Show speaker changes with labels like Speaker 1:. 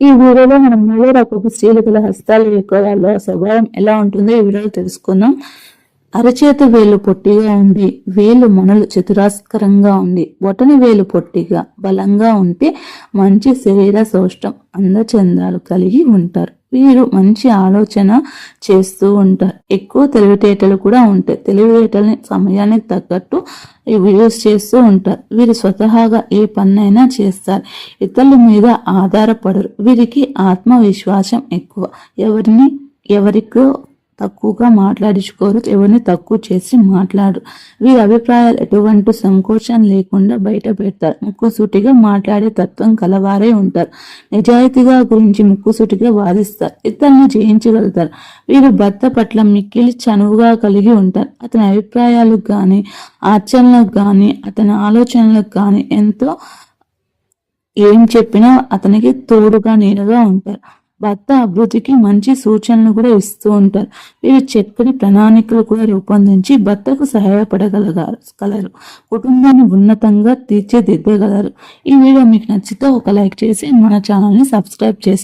Speaker 1: ఈ వీడియోలో మనం మళ్ళీ రకపు స్త్రీలకుల హస్తాలు యొక్క వాళ్ళ స్వభావం ఎలా ఉంటుందో ఈ వీడియోలో తెలుసుకుందాం. అరచేతి వేలు పొట్టిగా ఉండి వేలు మనలు చతురాస్కరంగా ఉండి బొటని వేలు పొట్టిగా బలంగా ఉంటే మంచి శరీర సౌష్టం అందచందాలు కలిగి ఉంటారు. వీరు మంచి ఆలోచన చేస్తూ ఉంటారు. ఎక్కువ తెలివితేటలు కూడా ఉంటాయి. తెలివితేటలని సమయానికి తగ్గట్టు యూస్ చేస్తూ ఉంటారు. వీరు స్వతహాగా ఏ పన్నైనా చేస్తారు. ఇతరుల మీద ఆధారపడరు. వీరికి ఆత్మవిశ్వాసం ఎక్కువ. ఎవరిని ఎవరికో తక్కువగా మాట్లాడించుకోరు ఎవరిని తక్కువ చేసి మాట్లాడు వీరి అభిప్రాయాలు ఎటువంటి సంకోచం లేకుండా బయట పెడతారు. ముక్కుసూటిగా మాట్లాడే తత్వం కలవారే ఉంటారు. నిజాయితీగా గురించి ముక్కుసూటిగా వాదిస్తారు. ఇతరులను జయించగలుగుతారు. వీరు భర్త పట్ల మిక్కిలి చనువుగా కలిగి ఉంటారు. అతని అభిప్రాయాలకు కానీ ఆచరణలకు కానీ అతని ఆలోచనలకు కానీ ఎంతో ఏం చెప్పినా అతనికి తోడుగా నీడగా ఉంటారు. భర్త అభివృద్ధికి మంచి సూచనలు కూడా ఇస్తూ ఉంటారు. వీరు చక్కని ప్రణాళికలు కూడా రూపొందించి భర్తకు సహాయపడగలగారు. కలరు కుటుంబాన్ని ఉన్నతంగా తీర్చిదిద్దగలరు. ఈ వీడియో మీకు నచ్చితే ఒక లైక్ చేసి మన ఛానల్ని సబ్స్క్రైబ్ చేసి